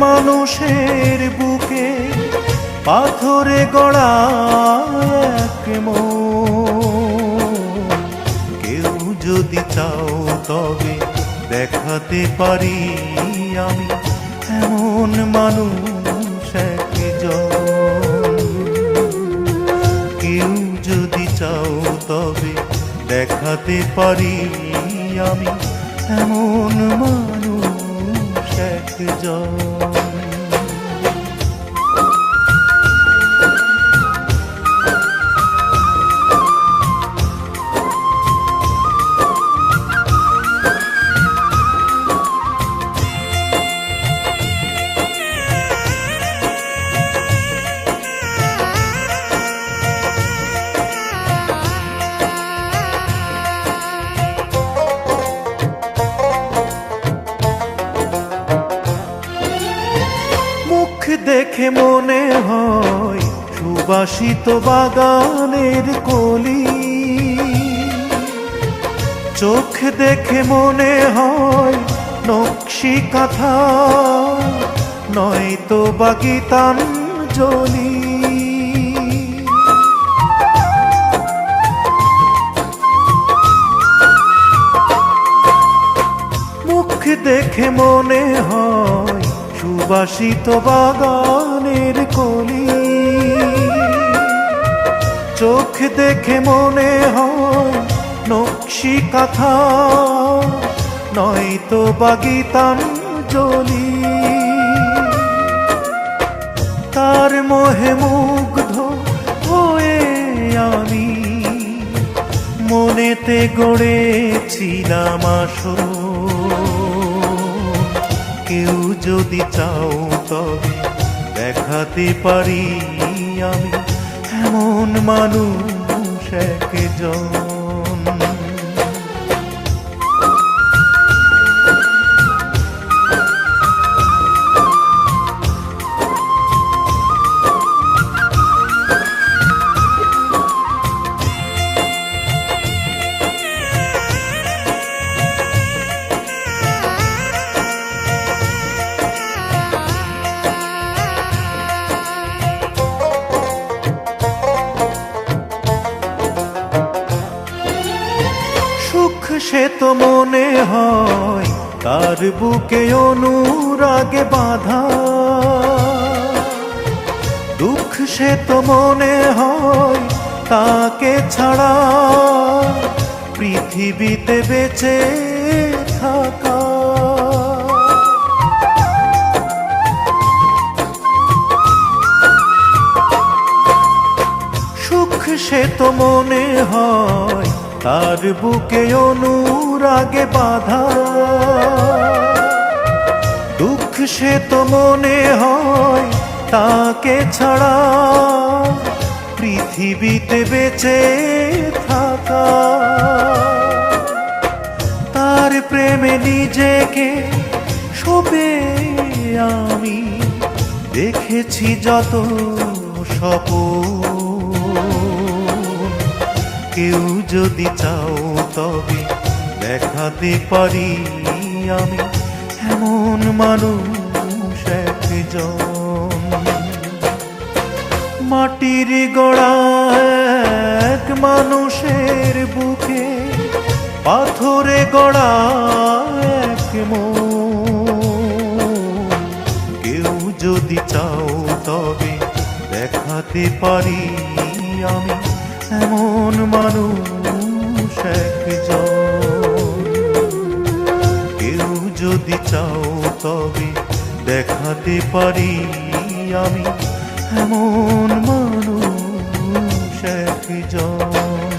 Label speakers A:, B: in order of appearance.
A: মানুষের বুকে পাথরে গড়া। কেউ যদি চাও তবে দেখাতে পারি আমি এমন মানুষ কেউ যদি চাও তবে দেখাতে পারি আমি এমন মানুষ একজন। দেখে মনে হয় সুবাসিত বাগানের কলি। চোখ দেখে মনে হয় নকশি কাঁথা, নয়তো বাগিতাঞ্জলি মুখ দেখে মনে হয় সুবাসিত বাগানের কলি। চোখ দেখে মনে হয় নকশি কাঁথা, নয়তো বাগিতাঞ্জলি তার মোহে মুগ্ধ হয়ে আমি মনেতে গড়েছিলাম আসো কেউ যদি চাও তবে দেখাতে পারি আমি। এমন মানুষ একজন। সে তো মনে হয় তার বুকে অনুরাগে বাধা। দুঃখ সে তো মনে হয় তাকে ছাড়া পৃথিবীতে বেঁচে থাকা। সে তো মনে হয় তার বুকে অনুরাগে বাধা। দুঃখ সে তো মনে হয় তাকে ছাড়া। পৃথিবীতে বেঁচে থাকা। তার প্রেমে নিজেকে শোবে আমি। দেখেছি যত স্বপন। কেউ যদি চাও তবে দেখাতে পারি আমি এমন মানুষ একজন মাটির গড়া এক মানুষের বুকে, পাথরে গড়া এক। কেউ যদি চাও তবে দেখাতে পারি আমি এমন মানুষ কেউ যদি চাও তবে দেখাতে পারি আমি। এমন মানুষ একজন।